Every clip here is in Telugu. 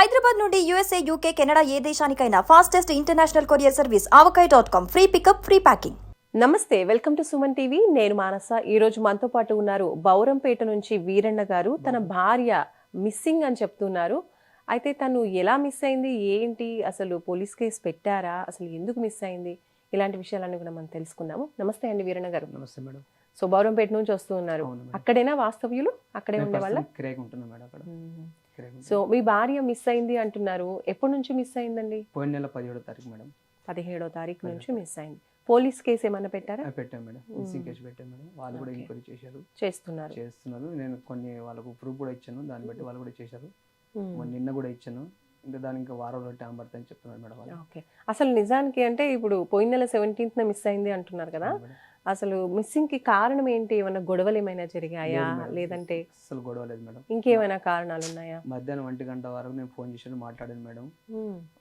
హైదరాబాద్ నుండి యూఎస్ఏ యూకే కెనడా ఏ దేశానికైనా fastest international courier service Avakai dot com free pickup free packing నమస్తే వెల్కమ్ టు సుమన్ టీవీ. నేను మానస. ఈ రోజు మనతో పాటు ఉన్నారు బౌరంపేట నుంచి వీరన్న గారు. తన భార్య మిస్సింగ్ అని చెప్తున్నారు. అయితే తను ఎలా మిస్ అయింది? ఏంటి? అసలు పోలీస్ కేసు పెట్టారా? అసలు ఎందుకు మిస్ అయింది? ఇలాంటి విషయాలన్నీ కూడా మనం తెలుసుకుందాము. నమస్తే అండి వీరన్న గారు. నమస్తే మేడం. సో బౌరంపేట నుంచి వస్తూ ఉన్నారు. అవును మేడం. అక్కడేనా వాస్తవ్యులు? అక్కడే నేను ఉండేవాళ్ళ? సో మీ భార్య మిస్ అయింది అంటున్నారు. ఎప్పటి నుంచి మిస్ అయిందండి? పోయిన నెల పదిహేడో తారీఖు మేడం. పదిహేడో తారీఖు నుంచి మిస్ అయింది. పోలీస్ కేసు ఏమన్నా పెట్టారా? పెట్టాం మేడం. మిస్సింగ్ కేసు పెట్టాం మేడం. వాళ్ళు కూడా. ఎంక్వైరీ చేశారు. చేస్తున్నారు. చేస్తున్నారు. నేను కొన్ని వాళ్ళకు ప్రూఫ్ కూడా ఇచ్చాను. దాన్ని బట్టి వాళ్ళు కూడా చేశారు. నిన్న కూడా ఇచ్చాను. ఇంకా దానికి ఇంకా వారం రోజులు టైం పడుతుంది అని చెప్తున్నారు మేడం ఓకే. అసలు నిజానికి అంటే ఇప్పుడు పోయిన నెల సెవెంటీన్త్ మిస్ అయింది అంటున్నారు కదా. అసలు మిస్సింగ్కి కారణం ఏంటి? ఏమైనా గొడవలు ఏమైనా జరిగాయా. లేదంటే అస్సలు గొడవ లేదు మేడం. ఇంకేమైనా కారణాలు ఉన్నాయా మధ్యాహ్నం ఒంటి గంట వరకు నేను ఫోన్ చేసి మాట్లాడాను మేడం.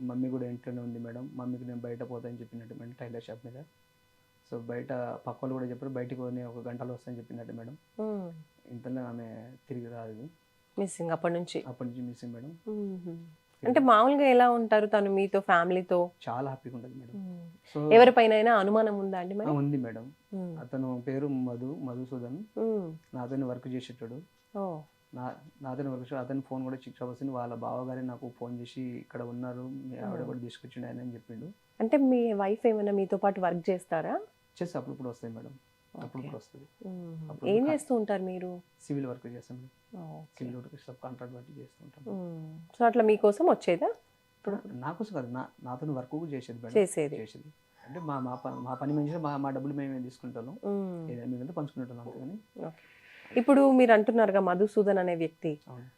మమ్మీ కూడా ఇంట్లోనే ఉంది మేడం. మమ్మీకి నేను బయట పోతానని చెప్పినట్టు మేడం టైలర్ షాప్ మీద. సో బయట పక్క వాళ్ళు కూడా చెప్పారు బయటికి పోనీ ఒక గంటలో వస్తానని చెప్పినట్టు మేడం. ఇంతలో ఆమె తిరిగి రాదు. మిస్సింగ్ అప్పటి నుంచి. అప్పటి నుంచి మిస్సింగ్ మేడం. అంటే మామూలుగా ఎలా ఉంటారు తను మీతో ఫ్యామిలీతో? చాలా హ్యాపీగా ఉంటుంది మేడం. సో ఎవరిపైన అనుమానం ఉందా అండి మరి? ఉంది మేడం. అతను పేరు మధు మధుసూదన్ ఉమ్, నాతో వర్క్ చేసేటాడు. నా నాతో వర్క్ అతని ఫోన్ కూడా శిక్ష వస్తుంది వాళ్ళ బావగారే నాకు ఫోన్ చేసి ఇక్కడ ఉన్నారు. మీ ఆవిడ కూడా తీసుకొచ్చిండు ఆయన అని చెప్పిండు. అంటే మీ వైఫ్ ఏమైనా మీతో పాటు వర్క్ చేస్తారా? చేసి అప్పుడు వస్తాయి మేడం. అప్పుడు వస్తుంది. ఏం చేస్తూ ఉంటారు మీరు? సివిల్ వర్క్ చేస్తాం okay. Work sub contract work చేస్తుంటాం. సో అట్లా మీకోసం వచ్చేదా? ఇప్పుడు నా కోసం కాదు నా నాతో వర్క్ చేసేది చేసేది. చేసేది. అంటే మా మా మా పని మంచిగా మా మా డబ్బులు మేమే తీసుకుంటాను. ఏదైనా మేమైతే పంచుకుంటాం అంతేగాని. ఓకే. ఇప్పుడు మీరు అంటున్నారుగా మధుసూదన్ అనే వ్యక్తి.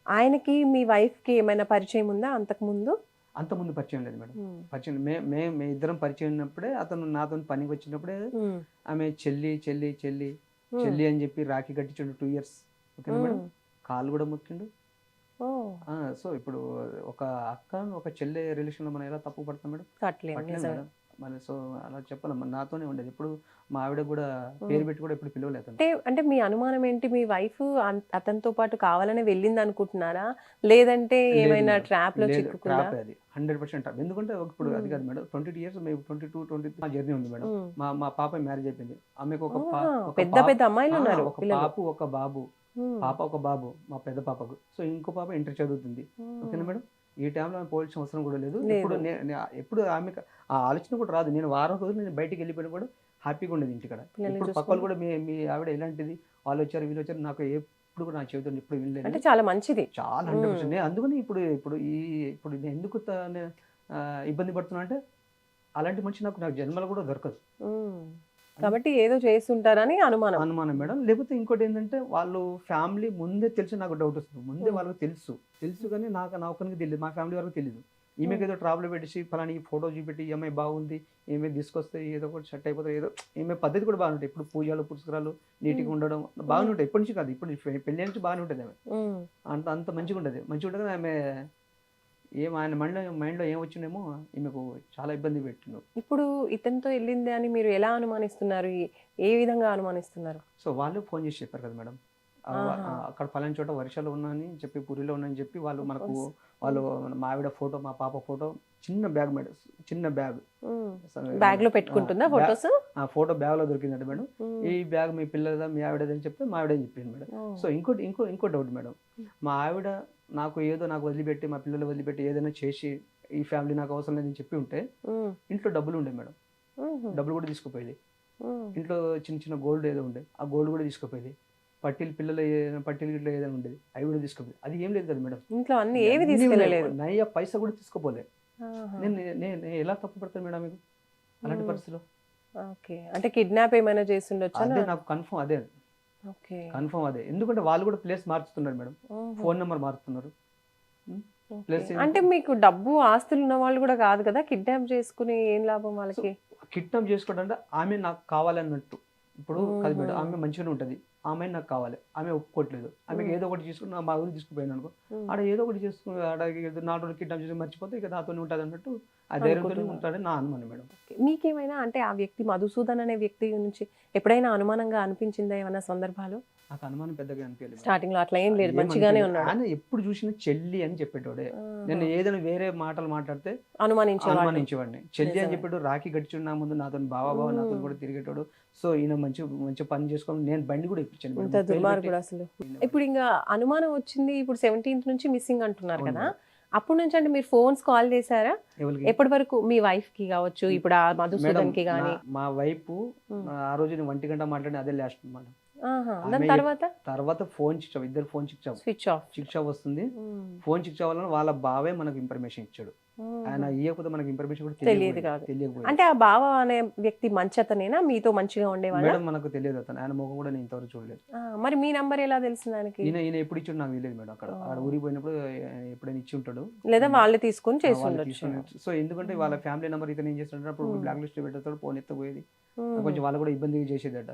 ఆయనకి మీ వైఫ్కి ఏమైనా పరిచయం ఉందా అంతకు ముందు అంత ముందు పరిచయం లేదు మేడం. పరిచయం మే మే మే ఇద్దరం పరిచయం ఉన్నప్పుడే అతను నాతో పనికి వచ్చినప్పుడే ఆమె చెల్లి చెల్లి చెల్లి చెల్లి అని చెప్పి రాఖీ కట్టించండు టూ ఇయర్స్. ఓకేనా మేడం? కాలు కూడా మొక్కిండు. ఆ, సో ఇప్పుడు ఒక అక్క ఒక చెల్లి రిలేషన్లో మనం ఎలా తప్పు పడతాం మేడం? మరి సో అలా చెప్పాలి మరి నాతోనే ఉండేది. ఇప్పుడు మా ఆవిడ కూడా పేరు పెట్టి కూడా ఎప్పుడు పిలవలేదు. అంటే అంటే మీ అనుమానం ఏంటి? మీ వైఫ్ అతనితో పాటు కావాలని వెళ్ళింది అనుకుంటున్నారా లేదంటే లేదు ఏమైనా. ట్రాప్లో trap అది. హండ్రెడ్ పర్సెంట్ ఎందుకంటే ఇప్పుడు అది కాదు మేడం. ట్వంటీ టూ ఇయర్స్ మేము ట్వంటీ టూ ట్వంటీ మా జర్నీ ఉంది మేడం. మా మా పాప మ్యారేజ్ అయిపోయింది. ఆమెకు ఒక పెద్ద పెద్ద అమ్మాయిలు ఉన్నారు ఒక పాపు ఒక బాబు. పాప ఒక బాబు మా పెద్ద పాపకు. సో ఇంకో పాప ఇంటర్ చదువుతుంది. ఓకేనా మేడం? ఈ టైంలో ఆమె పోవాల్సిన అవసరం కూడా లేదు. ఇప్పుడు ఎప్పుడు ఆమె ఆ ఆలోచన కూడా రాదు. నేను వారం రోజులు నేను బయటికి వెళ్ళిపోయినా కూడా హ్యాపీగా ఉండేది ఇంటికాడ. ఇప్పుడు పక్క వాళ్ళు కూడా మీ మీ ఆవిడ ఎలాంటిది? వాళ్ళు వచ్చారు వీళ్ళు వచ్చారు నాకు ఎప్పుడు కూడా నా చెబుతుంది ఇప్పుడు అంటే వినలేదు. చాలా మంచిది. చాలా హండ్రెడ్ పర్సెంట్. నేను అందుకని ఇప్పుడు ఇప్పుడు ఈ ఇప్పుడు నేను ఎందుకు ఇబ్బంది పడుతున్నా అంటే అలాంటి మనిషి నాకు నాకు జన్మలో కూడా దొరకదు. కాబట్టి ఏదో చేస్తుంటారని అనుమానం. అనుమానం మేడం. లేకపోతే ఇంకోటి ఏంటంటే వాళ్ళు ఫ్యామిలీ ముందే తెలిసి నాకు డౌట్ వస్తుంది. ముందే. వాళ్ళకి తెలుసు. తెలుసు కానీ నాకు నా ఒక్కరికి తెలియదు మా ఫ్యామిలీ వరకు తెలియదు ఈమెకి ఏదో ట్రావెల్ పెట్టేసి ఫలాని ఫోటో చూపెట్టి అమ్మాయి బాగుంది ఈమె తీసుకొస్తే ఏదో ఒకటి సెట్ అయిపోతుంది ఏదో ఈమె పద్ధతి కూడా బాగుంటాయి ఇప్పుడు పూజలు పురస్కారాలు నీట్గా. ఉండడం బాగానే ఉంటాయి. ఎప్పటి నుంచి కాదు. ఇప్పుడు పెళ్ళి నుంచి బాగానే ఉంటుంది ఆమె. అంత అంత మంచిగా ఉంటుంది మంచిగా ఉంటుంది ఆమె ఏం ఆయన మైండ్లో మైండ్లో ఏం వచ్చిందేమో ఈమెకు చాలా ఇబ్బంది పెట్టిండు. ఇప్పుడు ఇతనితో వెళ్ళింది అని మీరు ఎలా అనుమానిస్తున్నారు? ఏ విధంగా అనుమానిస్తున్నారు? సో వాళ్ళు ఫోన్ చేసి చెప్పారు కదా మేడం. అక్కడ పలాని చోట వర్షాలు ఉన్నాయని చెప్పి పూరిలో ఉన్నాయని చెప్పి వాళ్ళు మనకు వాళ్ళు మా ఆవిడ ఫోటో మా పాప ఫోటో చిన్న బ్యాగ్ మేడం చిన్న బ్యాగ్. బ్యాగ్లో పెట్టుకుంటుందా ఫొటోస్? ఆ ఫోటో బ్యాగ్లో దొరికిందంట మేడం. ఈ బ్యాగ్ మీ పిల్లలదా మీ ఆవిడది అని చెప్తే మా ఆవిడ చెప్పింది మేడం. సో ఇంకోటి ఇంకో ఇంకో డౌట్ మేడం. మా ఆవిడ నాకు ఏదో నాకు వదిలిపెట్టి మా పిల్లలు వదిలిపెట్టి ఏదైనా చేసి ఈ ఫ్యామిలీ నాకు అవసరం లేదని చెప్పి ఉంటే ఇంట్లో డబ్బులు ఉండే మేడం. డబ్బులు కూడా తీసుకుపోయేది. ఇంట్లో చిన్న చిన్న గోల్డ్ ఏదో ఉండే ఆ గోల్డ్ కూడా తీసుకుపోయేది. పట్టీలు పిల్లలు పట్టీలు గిట్ల ఏదైనా ఉండేది అవి కూడా తీసుకుపోయేది. అది ఏం లేదు కదా మేడం. ఇంట్లో అన్ని ఏవి తీసుకెళ్ళలేదు. నయ్య పైసా కూడా తీసుకోపోలే. నేను నేను- ఎలా తప్పు పడతాను మేడం మీకు? అలాంటి. పరిస్థితిలో? ఓకే. అంటే కిడ్నాప్ ఏమైనా చేస్తుండొచ్చా అదే నాకు కన్ఫర్మ్ అదే. కన్ఫర్మ్ అదే. ఎందుకంటే వాళ్ళు కూడా ప్లేస్ మార్చుతున్నారు మేడం. ఫోన్ నెంబర్ మారుతున్నారు? అంటే మీకు డబ్బు ఆస్తులు ఉన్న వాళ్ళు కూడా కాదు కదా? కిడ్నాప్ చేసుకుని ఏం లాభం వాళ్ళకి? కిడ్నాప్ చేసుకోవడం అంటే ఆమె నాకు కావాలన్నట్టు. ఇప్పుడు కాదు మేడం మ్మ్. ఆమె మంచిగానే ఉంటుంది. ఆమె నాకు కావాలి. ఆమె ఒప్పుకోవట్లేదు ఆమెకి ఏదో ఒకటి తీసుకుని నా బాగుంది తీసుకుపోయాను అనుకో. ఆడ ఏదో ఒకటి చేసుకుని ఆడ నాలుగు కిడ్నాప్ చేసి మర్చిపోతే ఇక నాతో ఉంటుంది అన్నట్టు ఆ ధైర్యంతో. ఉంటాడని నా అనుమానం మేడం. మీకేమైనా అంటే ఆ వ్యక్తి మధుసూదన్ అనే వ్యక్తి నుంచి ఎప్పుడైనా అనుమానంగా అనిపించిందా ఏమైనా సందర్భాలు? నాకు అనుమానం పెద్దగా అనిపించలేదు. స్టార్టింగ్లో అట్లా ఏం లేదు మంచిగానే. ఉన్నాడు. ఆయన ఎప్పుడు చూసినా చెల్లి అని చెప్పేటోడే. నేను ఏదైనా వేరే మాటలు మాట్లాడితే అనుమానించేవాడు అనుమానించేవాడిని. చెల్లి అని. చెప్పాడు రాఖీ గడిచుడు నా ముందు నాతో బావా బావ నాతో కూడా తిరిగేటోడు. సో ఈయన మంచి మంచి పని చేసుకొని నేను బండి కూడా దుర్మార్గుడు పెట్టి- అసలు. ఇప్పుడు ఇంకా అనుమానం వచ్చింది ఇప్పుడు సెవెంటీన్త్ నుంచి మిస్సింగ్ అంటున్నారు కదా. అప్పటి నుంచి అంటే మీరు ఫోన్స్ కాల్ చేశారా? ఎప్పటి వరకు మీ వైఫ్కి కావచ్చు ఇప్పుడు ఆ మధుసూదన్కి మేడం, గానీ? నా- మా వైపు ఉమ్. ఆ రోజు నేను ఒంటి గంట మాట్లాడి అదే లాస్ట్ మేడం. దాని తర్వాత? తర్వాత ఫోన్ చిచ్చావు ఇద్దరు ఫోన్ చిచ్చావు స్విచ్ ఆఫ్ చిచ్చావు వస్తుంది. ఫోన్ చిచ్చావు వలన వాళ్ళ బావే మనకు ఇన్ఫర్మేషన్ ఇచ్చాడు. ఆయన ఇవ్వకపోతే మనకి ఇన్ఫర్మేషన్ కూడా తెలియదు కాదు. తెలియకపోయింది అంటే ఆ బావ అనే వ్యక్తి మంచతనేనా? మీతో మంచిగా ఉండేవాళ్ళ మేడం మనకు తెలియదు అతను. ఆయన ముఖం కూడా నేను ఇంతవరకు చూడలేదు. మరి మీ నంబర్ ఎలా తెలిసింది ఆయనకి? ఈయన ఈయన ఎప్పుడు ఇచ్చాడు నాకు తెలియదు మేడం అక్కడ. ఆడ ఊరికి పోయినప్పుడు ఎప్పుడైనా ఇచ్చి ఉంటాడు. లేదా వాళ్ళే తీసుకొని చేసి ఉండొచ్చు. సో ఎందుకంటే వాళ్ళ ఫ్యామిలీ నెంబర్ ఇతను ఏం చేస్తుంటే అప్పుడు ఉమ్. బ్లాక్ లిస్ట్ పెట్టేస్తాడు ఫోన్ ఎత్తపోయేది. కొంచెం వాళ్ళు కూడా ఇబ్బంది చేసేదట.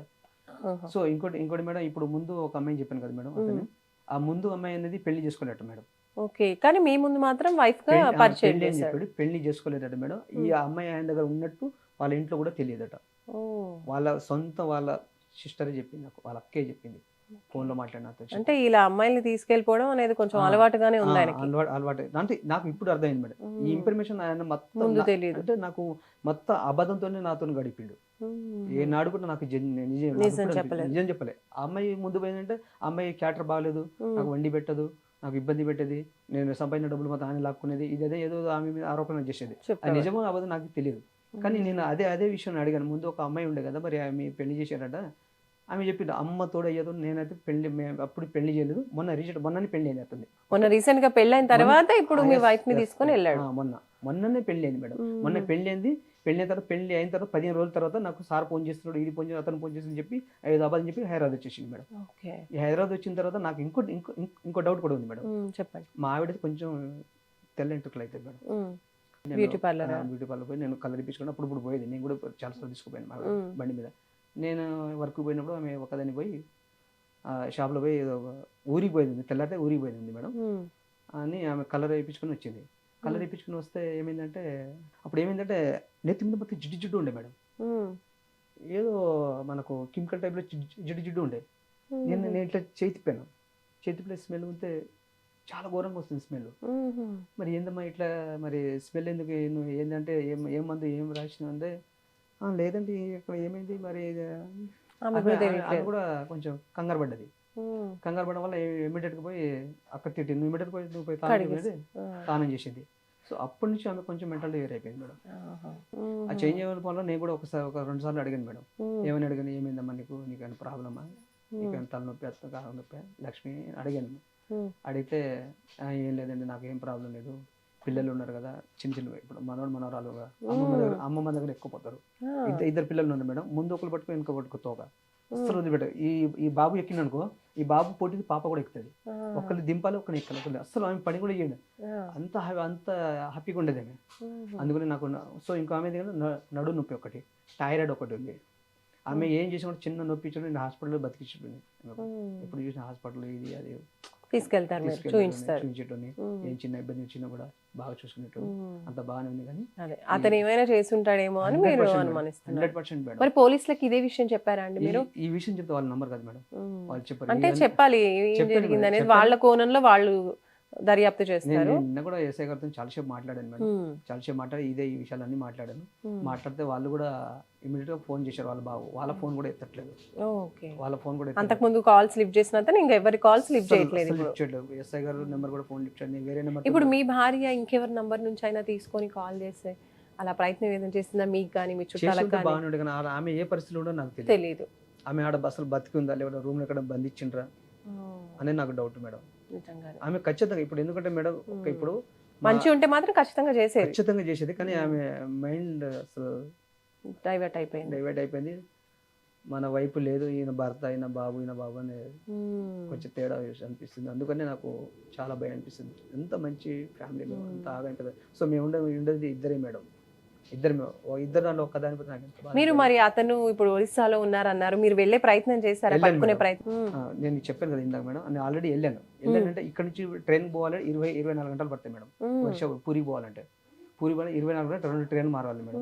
సో ఇంకోటి ఇంకోటి మేడం ఇప్పుడు ముందు ఒక అమ్మాయిని చెప్పాను కదా మేడం అతను. ఆ ముందు అమ్మాయి అనేది పెళ్ళి చేసుకోలేట మేడం. ఓకే కానీ మీ ముందు మాత్రం వైఫ్గా పరిచయం చేశాడు చెప్పాడు పెళ్ళి చేసుకోలేదట మేడం ఈ. అమ్మాయి ఆయన దగ్గర ఉన్నట్టు వాళ్ళ ఇంట్లో కూడా తెలియదట. వాళ్ళ సొంత వాళ్ళ సిస్టరే చెప్పింది నాకు వాళ్ళ అక్కే చెప్పింది ఫోన్లో మాట్లాడిన. అంటే ఇలా అమ్మాయిని తీసుకెళ్ళిపోవడం అనేది కొంచెం అలవాటుగానే ఉంది ఆ, ఆయనకి అలవాటు అలవాటు అంటే నాకు ఇప్పుడు అర్థమైంది మేడం ఈ. ఇన్ఫర్మేషన్ ఆయన మొత్తం తెలియదు అంటే నాకు మొత్తం అబద్ధంతోనే నాతో గడిపిండు. ఏ నాడు కూడా నాకు నిజం నిజం చెప్పలేదు. నిజం చెప్పలే ఆ అమ్మాయి ముందు పోయిందంటే అమ్మాయి క్యాటర్ బాగాలేదు. నాకు వండి పెట్టదు నాకు ఇబ్బంది పెట్టేది నేను సంపాదించిన డబ్బులు మొత్తం ఆయన లాక్కునేది ఇది అదే ఏదో ఆమె మీద ఆరోపణ చేసేది. అది. నిజమో అబద్ధం నాకు తెలియదు కానీ. నేను అదే అదే విషయం అడిగాను. ముందు ఒక అమ్మాయి ఉండే కదా మరి ఆమె పెళ్ళి చేశారట. ఆమె చెప్పింది అమ్మ తోడయ్యేదో నేనైతే పెళ్ళి అప్పుడు పెళ్ళి చేయలేదు. మొన్న రీసెంట్ మొన్ననే పెళ్ళి అయింది అతన్ని. మొన్న రీసెంట్గా పెళ్ళైన తర్వాత ఇప్పుడు మీ వైఫ్ని తీసుకొని. వెళ్ళాడు. మొన్న. మొన్ననే పెళ్ళి అయింది మేడం. మొన్న పెళ్ళి అయింది. పెళ్ళి అయిన తర్వాత పెళ్ళి అయిన తర్వాత పదిహేను రోజుల తర్వాత నాకు సార్ ఫోన్ చేస్తున్నాడు ఇది ఫోన్ చేసి అతను ఫోన్ చేసి చెప్పి ఐదు అబ్బాయి చెప్పి హైదరాబాద్ వచ్చేసింది మేడం. ఈ హైదరాబాద్ వచ్చిన తర్వాత నాకు ఇంకో ఇంకో ఇంకో- డౌట్ కూడా ఉంది మేడం. చెప్పండి. మా ఆవిడ కొంచెం తెల్ల ఎంట్రుకలు అవుతుంది మేడం. ఆ? ఆ, బ్యూటీ పార్లర్ పోయి నేను కలర్ ఇప్పించుకుని అప్పుడు ఇప్పుడు పోయేది. నేను కూడా చాలా సార్లు తీసుకుపోయాను మా. బండి మీద. నేను వర్క్ పోయినప్పుడు ఆమె ఒకదాన్ని పోయి ఆ, షాప్లో పోయి ఏదో ఊరికి పోయింది తెల్లారితే ఊరికి పోయింది మేడం. అని ఆమె కలర్ వేయించుకొని వచ్చింది. కలర్ వేయించుకొని వస్తే ఏమైందంటే అప్పుడు ఏమైందంటే నెత్తి మీద మొత్తం జిడ్డు జిడ్డు ఉండే మేడం. ఏదో మనకు కిమికల్ టైప్లో జిడ్డు జిడ్డు ఉండే. నేను నేను ఇట్లా చేయి తిప్పిన. స్మెల్ ఉంటే చాలా ఘోరంగా వస్తుంది స్మెల్. మరి ఏందమ్మా ఇట్లా మరి స్మెల్ ఎందుకు నువ్వు ఏంటంటే ఏం ఏం మందు ఏం రాసినావు అంటే "ఆ, లేదండి ఇక్కడ ఏమైంది మరి ఇది" ఆమె ఆమె- కూడా కొంచెం కంగారు పడ్డది. కంగారు పడడం వల్ల ఇమీడియట్గా పోయి అక్కడ తిట్టి నువ్వు ఇమీడియట్ పోయి నువ్వు పోయి. తానం చేసింది. సో అప్పటి నుంచి ఆమె కొంచెం మెంటల్ వేర్ అయిపోయింది మేడం. ఆ. చేంజ్ అయ్యే వల్ల నేను కూడా ఒకసారి ఒక రెండు సార్లు అడిగాను మేడం. ఏమని అడిగాను? ఏమైందమ్మా నీకు? నీకు ఏమైనా ప్రాబ్లమా? నీకు ఉమ్. ఏమైనా తలనొప్పి వస్తుంది? కాళ్ళ నొప్పి? లక్ష్మి అడిగాను. అడిగితే "ఆ, ఏం లేదండి నాకు ఏం ప్రాబ్లం లేదు. పిల్లలు ఉన్నారు కదా చిన్న చిన్న ఇప్పుడు మనోడు మనవరాలు అమ్మమ్మ దగ్గర అమ్మమ్మ దగ్గర ఎక్కువ పోతారు. ఇద్దరు ఇద్దరు పిల్లలు ఉన్నారు మేడం. ముందు ఒకరు పట్టుకో వెనుక పట్టుకో తోక. అసలు వదిలిపెట్టారు ఈ ఈ బాబు ఎక్కిందనుకో ఈ బాబు పోటీ పాప కూడా ఎక్కుతుంది. ఒకళ్ళు దింపాలి ఒకరిని ఎక్కాలి ఒకళ్ళు అసలు ఆమె పని కూడా చేయడు. అంత అంత హ్యాపీగా ఉండేది ఆమె. అందుకని నాకు సో ఇంకో ఆమె దగ్గర నడు నొప్పి ఒకటి థైరాయిడ్ ఒకటి ఉంది ఆమె ఏం చేసిన చిన్న నొప్పి ఇచ్చాడు నేను హాస్పిటల్లో బతికించుకుంది ఉమ్. ఎప్పుడు చూసిన హాస్పిటల్ ఇది అది తీసుకెళ్తారు మీరు ఉమ్. ఏం చిన్న ఇబ్బంది వచ్చినా కూడా బాగా చూసుకునేటోని ఉమ్. అంత బాగానే ఉంది కానీ అదే అతను ఏమైనా చేసి ఉంటాడేమో అని మీరు అనుమానిస్తున్నారు మరి పోలీసులకు ఇదే విషయం చెప్పారా అండి మీరు ఈ- విషయం చెప్తే వాళ్ళ నంబర్ కదా మేడం. వాళ్ళు చెప్పారు అంటే చెప్పాలి ఏం జరిగింది అనేది. వాళ్ళ కోణంలో వాళ్ళు దర్యాప్తు చేస్తారు. నేను నిన్న కూడా ఎస్ఐ గారితో చాలాసేపు మాట్లాడాను మేడం. చాలాసేపు మాట్లాడి ఇదే ఈ విషయాలన్నీ మాట్లాడాను. మాట్లాడితే వాళ్ళు కూడా ఇమీడియట్గా ఫోన్ చేశారు వాళ్ళ బాబు. వాళ్ళ ఫోన్ కూడా ఎత్తట్లేదు. వాళ్ళ ఫోన్ కూడా అంతకు ముందు కాల్స్ లిఫ్ట్ చేసిన ఇంకా ఎవరి కాల్స్ లిఫ్ట్ చేయట్లేదు ఇప్పుడు. చేయట్లేదు. ఎస్ఐ గారు నెంబర్ కూడా ఫోన్ లిఫ్ట్ చేయండి వేరే నెంబర్ ఇప్పుడు మీ భార్య ఇంకెవరి నంబర్ నుంచి అయినా తీసుకొని కాల్ చేస్తే అలా ప్రయత్నం ఏదైనా చేస్తుందా మీకు కానీ మీ చుట్టాలకు కానీ ఆమె ఏ పరిస్థితిలో ఉండో నాకు తెలియదు. ఆమె ఆడ అసలు బతికి ఉందా? లేదా రూమ్ ఎక్కడ బంధించిండ్రా? అనేది నాకు డౌట్ మేడం. నిజంగానే. ఆమె ఖచ్చితంగా ఇప్పుడు ఎందుకంటే మేడం. ఇప్పుడు మంచి ఉంటే మాత్రం ఖచ్చితంగా చేసేది. ఖచ్చితంగా చేసేది కానీ ఆమె మైండ్ అసలు డైవర్ట్ అయిపోయింది. డైవర్ట్ అయిపోయింది. మన వైపు లేదు ఈయన భర్త ఈయన బాబు ఈయన బాబు అని. కొంచెం తేడా అనిపిస్తుంది. అందుకనే నాకు చాలా భయం అనిపిస్తుంది. ఎంత మంచి ఫ్యామిలీ మేము. ఎంత ఆగా కదా సో మేము ఉండే ఉండేది ఇద్దరే మేడం. ఇద్దరు ఇద్దరు నన్ను నాకు మీరు మరి అతను ఇప్పుడు ఒరిస్సాలో ఉన్నారన్నారు. మీరు వెళ్ళే ప్రయత్నం చేశారా? పట్టుకునే. ప్రయత్నం? నేను చెప్పాను కదా ఇందాక మేడం. నేను ఆల్రెడీ వెళ్ళాను. వెళ్ళానంటే ఇక్కడ నుంచి ట్రైన్ పోవాలి ఇరవై ఇరవై నాలుగు గంటలు పడతాయి మేడం. వర్ష పూరికి పోవాలంటే. పూరి పోవాలి ఇరవై నాలుగు గంటలు రెండు ట్రైన్ మారాలి మేడం.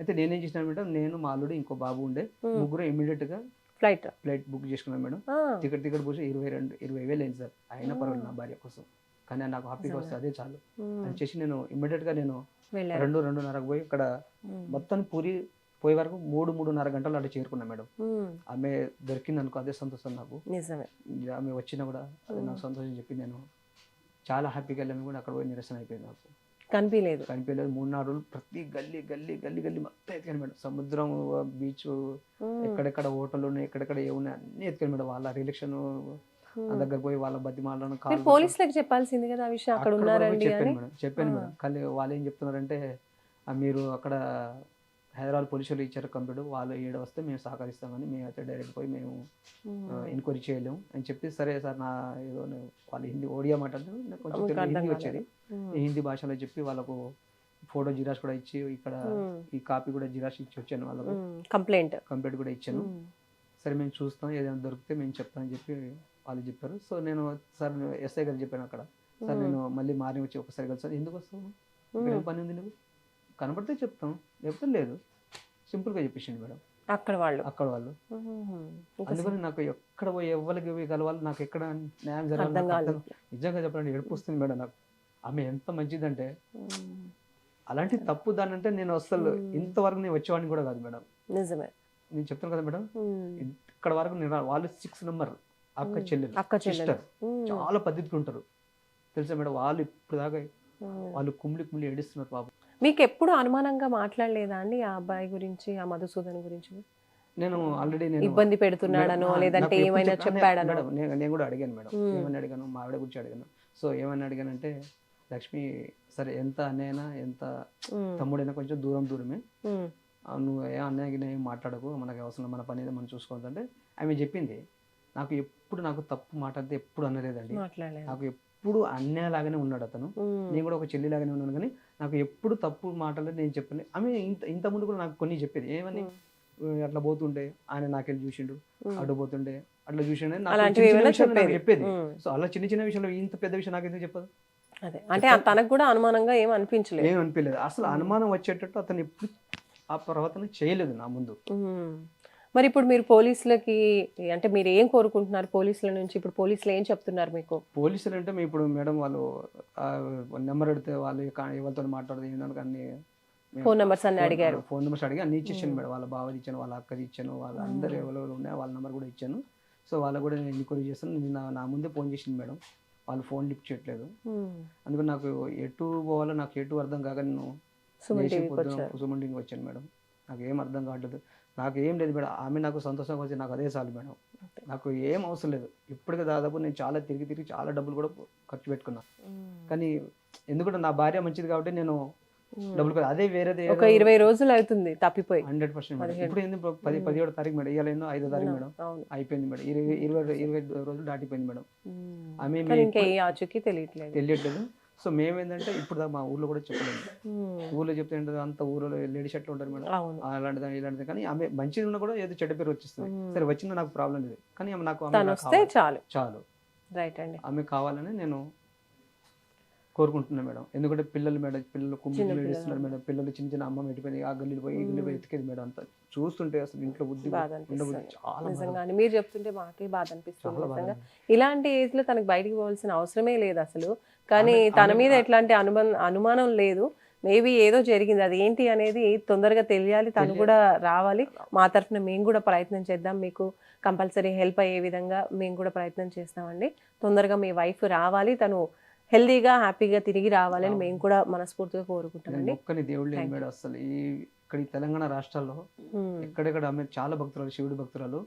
అయితే నేనేం చేసినాను మేడం నేను మా అల్లుడు ఇంకో బాబు ఉండే. ముగ్గురు ఇమీడియట్గా ఫ్లైట్ ఫ్లైట్ బుక్ చేసుకున్నాను మేడం. టికెట్ టికెట్ పోసి ఇరవై రెండు ఇరవై వేలు అయింది సార్. అయినా పర్వాలేదు నా భార్య కోసం. కానీ నాకు హ్యాపీగా వస్తే అదే చాలు. అని చేసి నేను ఇమ్మీడియట్గా నేను రెండు రెండున్నరకు పోయి ఇక్కడ మ్మ్. మొత్తం పూరి పోయే వరకు మూడు మూడున్నర గంటలు అక్కడ చేరుకున్నా మేడం. ఆమె దొరికింది అనుకో అదే సంతోషం నాకు. ఆమె వచ్చినా కూడా అది నాకు సంతోషం చెప్పి నేను. చాలా హ్యాపీగా వెళ్ళాము కూడా అక్కడ పోయి నిరసన అయిపోయింది నాకు. కనిపించలేదు కనిపించలేదు మూడు నాలుగు రోజులు ప్రతి గల్లీ గల్లీ గల్లీ గల్లీ మొత్తం ఎత్తుకాను మేడం. సముద్రం బీచ్. ఎక్కడెక్కడ హోటల్ ఉన్నాయి ఎక్కడెక్కడ ఏమున్నాయి అన్ని ఎత్తుకాను మేడం. వాళ్ళ రిలేషన్ దగ్గర పోయి వాళ్ళ బతిమాలను మీరు కాళ్ళు పోలీసులకు చెప్పాల్సింది కదా ఆ విషయం అక్కడ ఉన్నారండి చెప్పాను మేడం చెప్పాను మేడం. కానీ వాళ్ళు ఏం చెప్తున్నారంటే "ఆ, మీరు అక్కడ హైదరాబాద్ పోలీసులు ఇచ్చారు కంప్యూటర్ వాళ్ళు ఏడ వస్తే మేము సహకరిస్తామని మేము అయితే డైరెక్ట్ పోయి మేము ఎంక్వైరీ చేయలేము. అని చెప్పి సరే సార్ నా ఏదో వాళ్ళు హిందీ ఒడియా మాట్లాడుతూ కొంచెం హిందీ. వచ్చేది. హిందీ భాషలో చెప్పి వాళ్ళకు ఫోటో జిరాక్స్ కూడా ఇచ్చి ఇక్కడ. ఈ కాపీ కూడా జిరాక్స్ ఇచ్చి వచ్చాను వాళ్ళకు. కంప్లైంట్. కంప్లీట్ కూడా ఇచ్చాను. సరే మేము చూస్తాం ఏదైనా దొరికితే మేము చెప్తామని చెప్పి వాళ్ళు చెప్పారు. సో నేను సార్ ఎస్ఐ గారు చెప్పాను అక్కడ. సార్ నేను మళ్ళీ మార్నింగ్ వచ్చి ఒకసారి కలిసాను ఎందుకు వస్తావు? ఇక్కడ పని ఉంది నువ్వు కనబడితే చెప్తాం లేకపోతే లేదు. సింపుల్గా చెప్పేసింది మేడం. అక్కడ వాళ్ళు. అక్కడ వాళ్ళు. అందుకని నాకు ఎక్కడ పోయి ఎవరికి పోయి కలవాలి నాకు ఎక్కడ న్యాయం జరగాలి నిజంగా చెప్పాలంటే ఏడుపు వస్తుంది మేడం నాకు. ఆమె ఎంత మంచిదంటే. అలాంటి తప్పు దాని అంటే నేను అసలు ఇంతవరకు నేను వచ్చేవాడిని కూడా కాదు మేడం. నిజమే. నేను చెప్తాను కదా మేడం. ఇక్కడ వరకు నేను వాళ్ళు సిక్స్ నెంబర్. అక్క చెల్లెలు అక్క. సిస్టర్. చాలా పద్ధతిగా ఉంటారు. తెలుసా మేడం? వాళ్ళు ఇప్పుడు దాకా. వాళ్ళు కుమిలి కుమిలి ఏడుస్తున్నారు పాపం. మీకు ఎప్పుడు అనుమానంగా మాట్లాడలేదా అండి ఆ అబ్బాయి గురించి ఆ మధుసూదన్ గురించి? నేను ఆల్రెడీ నేను ఇబ్బంది పెడుతున్నాడనో లేదంటే ఏమైనా చెప్ప- చెప్పాడనో? మేడం, నేను నేను కూడా అడిగాను మేడం. ఏమని అడిగాను? మా ఆవిడ గురించి అడిగాను. సో ఏమని అడిగానంటే లక్ష్మి సరే ఎంత అన్నయ్యనా ఎంత మ్మ్. తమ్ముడైనా కొంచెం దూరం దూరమే. నువ్వు ఏ అన్నయ్యకి ఏం మాట్లాడకు మనకి అవసరం మన పని ఏదో మనం చూసుకోవద్దంటే ఆమె చెప్పింది. నాకు ఎప్పుడు నాకు తప్పు మాట్లాడితే ఎప్పుడు అనలేదండి. నాకు ఎప్పుడు అన్నయ్యలాగానే ఉన్నాడు అతను. నేను కూడా ఒక చెల్లిలాగానే ఉన్నాను కానీ నాకు ఎప్పుడు తప్పు మాటలు నేను చెప్పలే. ఆమె ఇంత ఇంత ముందు కూడా నాకు కొన్ని చెప్పేది. ఏమని? అట్లా పోతుండే ఆయన నాకెళ్ళి చూసిండు అడ్డు పోతుండే అట్లా చూసిండే. నాకు చెప్పేది. సో అలా చిన్న చిన్న విషయంలో ఇంత పెద్ద విషయం నాకు ఎందుకు చెప్పదు? అదే. అంటే తనకు కూడా అనుమానంగా ఏం అనిపించలేదు. ఏం అనిపించలేదు. అసలు అనుమానం వచ్చేటట్టు అతను ఎప్పుడు ఆ ప్రవర్తన చేయలేదు నా ముందు. మరి ఇప్పుడు మీరు పోలీసులకి అంటే మీరు ఏం కోరుకుంటున్నారు పోలీసుల నుంచి? ఇప్పుడు పోలీసులు ఏం చెప్తున్నారు మీకు? పోలీసులు అంటే మీ ఇప్పుడు మేడం వాళ్ళు నెంబర్ అడిగితే వాళ్ళు ఎవరితో మాట్లాడదు అన్ని ఫోన్ నెంబర్స్ అన్ని అడిగారు. ఫోన్ నెంబర్స్ అడిగి అన్ని ఇచ్చేసాను మేడం. వాళ్ళ బావది ఇచ్చాను వాళ్ళ అక్కది ఇచ్చాను వాళ్ళ అందరు ఎవరెవరు ఉన్నాయో వాళ్ళ నెంబర్ కూడా ఇచ్చాను. సో వాళ్ళకు కూడా నేను ఎంక్వైరీ చేస్తాను నిన్న నా ముందే ఫోన్ చేసింది మేడం. వాళ్ళు ఫోన్ లిఫ్ట్ చేయట్లేదు. అందుకని నాకు ఎటు పోవాలో నాకు ఎటు అర్థం కాక నేను సుమన్ టీవీకి వచ్చాను మేడం. నాకు ఏం అర్థం కావట్లేదు. నాకు ఏం లేదు మేడం. ఆమె నాకు సంతోషంగా వచ్చి నాకు అదే చాలు మేడం. నాకు ఏం అవసరం లేదు. ఇప్పటికే దాదాపు నేను చాలా తిరిగి తిరిగి చాలా డబ్బులు కూడా ఖర్చు పెట్టుకున్నా. కానీ ఎందుకంటే నా భార్య మంచిది కాబట్టి నేను డబ్బులు అదే వేరేది ఒక ఇరవై రోజులు అవుతుంది తప్పిపోయి. Hundred percent madam. ఇప్పుడు ఏంది పది పదిహేడు తారీఖు మేడం. ఇవాళ ఏందో? ఐదో తారీఖు మేడం. అయిపోయింది మేడం. ఇరవై ఇరవై ఇరవై రోజులు దాటిపోయింది మేడం. ఆమె తెలియట్లేదు. తెలియట్లేదు. సో మేమేంటంటే ఇప్పుడు మా ఊర్లో కూడా చెప్పలేదు. ఊర్లో చెప్తే ఏంటంటే అంత ఊర్లో లేడీ షర్ట్లు ఉంటారు మేడం. అలాంటిది ఇలాంటిది కానీ ఆమె మంచిగా ఉన్నా కూడా ఏదో చెడ్డ పేరు వచ్చేస్తుంది. సరే వచ్చిందా నాకు ప్రాబ్లం లేదు. కానీ ఆమె నాకు వస్తే. చాలు. చాలు. రైట్ అండి. ఆమె కావాలని నేను కోరుకుంటున్నాను మేడం. ఎందుకంటే పిల్లలు మేడం పిల్లలు కుమ్మిళ్ళు ఏడుస్తున్నారు మేడం. పిల్లలు చిన్న చిన్న అమ్మ పెట్టిపోయింది ఆ గల్లీలు పోయి ఈ గల్లీలు పోయి ఎతికేది మేడం అంతా. చూస్తుంటే అసలు ఇంట్లో బుద్ధి చాలా మీరు చెప్తుంటే మాకే బాధ. అనిపిస్తుంది ఇలాంటి ఏజ్లో తనకి బయటికి పోవాల్సిన అవసరమే లేదు అసలు. కానీ తన మీద ఎట్లాంటి అనుమానం అనుమానం లేదు. మేబీ ఏదో జరిగింది. అది ఏంటి అనేది తొందరగా తెలియాలి. తను కూడా రావాలి. మా తరఫున మేము కూడా ప్రయత్నం చేద్దాం. మీకు కంపల్సరీ హెల్ప్ అయ్యే విధంగా మేము కూడా ప్రయత్నం చేస్తామండి. తొందరగా మీ వైఫ్ రావాలి. తను హెల్దీగా హ్యాపీగా తిరిగి రావాలని మేము కూడా మనస్ఫూర్తిగా కోరుకుంటామండి ఒక్కని మేడం అసలు ఈ ఇక్కడ ఈ తెలంగాణ రాష్ట్రాల్లో ఎక్కడెక్కడ ఆమె చాలా భక్తురాలు శివుడి భక్తురాలు.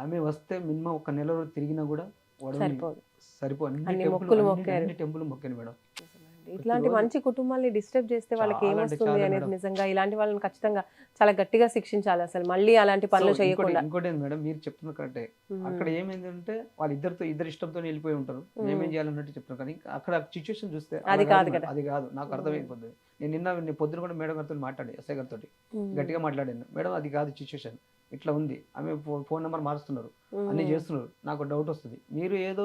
ఆమె వస్తే మినిమం ఒక నెల తిరిగినా కూడా సరిపోదు. సరిపో అన్ని టెంపుల్ మొక్కులు అన్ని- మొక్కారు. అన్ని టెంపుల్ మొక్కాను మేడం. ఇట్లాంటి మంచి కుటుంబాన్ని డిస్టర్బ్ చేస్తే వాళ్ళకి ఏమొస్తుంది అనేది. నిజంగా ఇలాంటి వాళ్ళని ఖచ్చితంగా చాలా గట్టిగా శిక్షించాలి అసలు. మళ్ళీ అలాంటి పనులు చేయకుండా. ఇంకోటి మేడం? మీరు చెప్తున్న కరెక్టే. అక్కడ ఏమైంది అంటే వాళ్ళ ఇద్దరితో ఇద్దరు ఇష్టంతో వెళ్ళిపోయి ఉంటారు. మేమేం. చేయాలన్నట్టు చెప్తున్నాం కానీ అక్కడ సిచ్యువేషన్ చూస్తే అది కాదు కదా. అది కాదు. నాకు అర్థమైపోతుంది నేను నిన్న నేను పొద్దున కూడా మేడం గారితో మాట్లాడి ఎస్ఐ గారితో. గట్టిగా మాట్లాడాను. మేడం అది కాదు సిచ్యువేషన్ ఇట్లా ఉంది. ఆమె ఫోన్ నెంబర్ మారుస్తున్నారు. అన్ని చేస్తున్నారు. నాకు డౌట్ వస్తుంది. మీరు ఏదో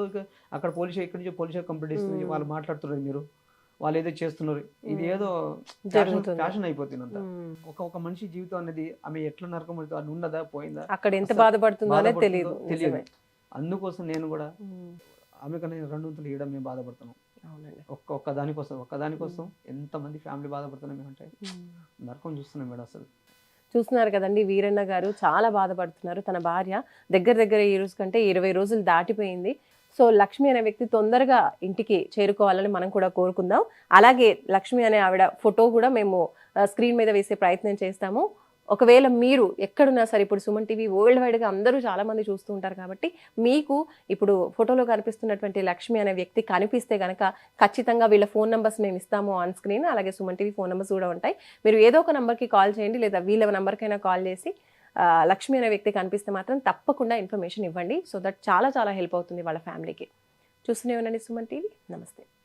అక్కడ పోలీస్ ఇక్కడి నుంచి పోలీస్ కంప్లీట్ ఇస్తుంది మ్మ్. వాళ్ళు మాట్లాడుతున్నారు మీరు. వాళ్ళు ఏదో చేస్తున్నారు. ఇది. ఏదో. ఫ్యాషన్ అయిపోతుంది అంత. ఒక ఒక మనిషి జీవితం అనేది ఆమె ఎట్లా నరకం అది ఉన్నదా పోయిందా అక్కడ ఎంత బాధపడుతుందో తెలియదు. తెలియదు అందుకోసం నేను కూడా ఉమ్. ఆమె కన్నా నేను రెండు వంతులు ఇవ్వడం మేము బాధపడుతున్నాం. ఒక్క ఒక్క దానికోసం ఒక్క దానికోసం ఎంతమంది ఫ్యామిలీ బాధపడుతున్నాం మేమంటే. నరకం చూస్తున్నాం మేడం అసలు. చూస్తున్నారు కదండి వీరన్న గారు చాలా బాధపడుతున్నారు తన భార్య. దగ్గర దగ్గర ఈ రోజు కంటే ఇరవై రోజులు దాటిపోయింది. సో లక్ష్మి అనే వ్యక్తి తొందరగా ఇంటికి చేరుకోవాలని మనం కూడా కోరుకుందాం. అలాగే లక్ష్మి అనే ఆవిడ ఫోటో కూడా మేము స్క్రీన్ మీద వేసే ప్రయత్నం చేస్తాము. ఒకవేళ మీరు ఎక్కడున్నా సరే ఇప్పుడు సుమన్ టీవీ వరల్డ్ వైడ్గా అందరూ చాలామంది చూస్తూ ఉంటారు కాబట్టి మీకు ఇప్పుడు ఫోటోలో కనిపిస్తున్నటువంటి లక్ష్మి అనే వ్యక్తి కనిపిస్తే కనుక ఖచ్చితంగా వీళ్ళ ఫోన్ నెంబర్స్ మేము ఇస్తాము ఆన్ స్క్రీన్ అలాగే సుమన్ టీవీ ఫోన్ నెంబర్స్ కూడా ఉంటాయి. మీరు ఏదో ఒక నెంబర్కి కాల్ చేయండి లేదా వీళ్ళ నెంబర్కైనా కాల్ చేసి లక్ష్మి అనే వ్యక్తి కనిపిస్తే మాత్రం తప్పకుండా ఇన్ఫర్మేషన్ ఇవ్వండి. సో దట్ చాలా చాలా హెల్ప్ అవుతుంది వాళ్ళ ఫ్యామిలీకి చూస్తూనే ఉండండి సుమన్ టీవీ. నమస్తే.